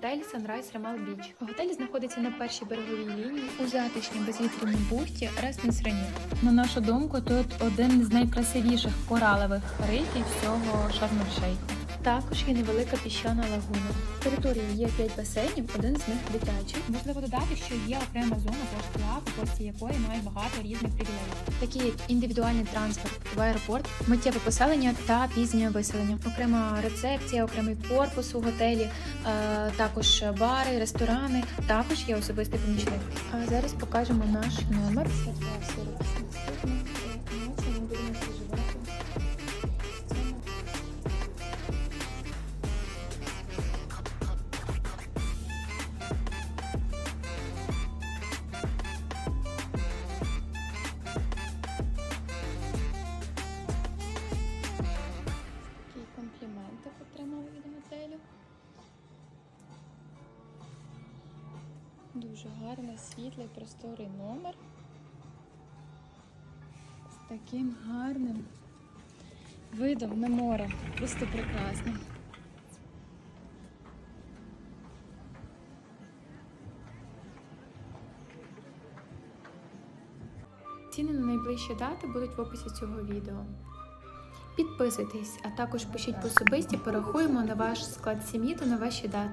готель Sunrise Ramal Beach. Готель знаходиться на першій береговій лінії у затишній безвітряній бухті Рестенс Рені. На нашу думку, тут один з найкрасивіших коралових рифів всього Шарм-Ель-Шейху. Також є невелика піщана лагуна. В території є 5 басейнів, один з них дитячий. Можливо додати, що є окрема зона для плав, гості якої мають багато різних привілеїв, такі як індивідуальний транспорт в аеропорт, миттєве поселення та пізнє виселення. Окрема рецепція, окремий корпус у готелі, е, також бари, ресторани. Також є особистий помічник. А зараз покажемо наш номер. Це Дуже гарний, світлий, просторий номер. З таким гарним видом на море. Просто прекрасно. Ціни на найближчі дати будуть в описі цього відео. Підписуйтесь, а також пишіть по особисті, порахуємо на ваш склад сім'ї та на ваші дати.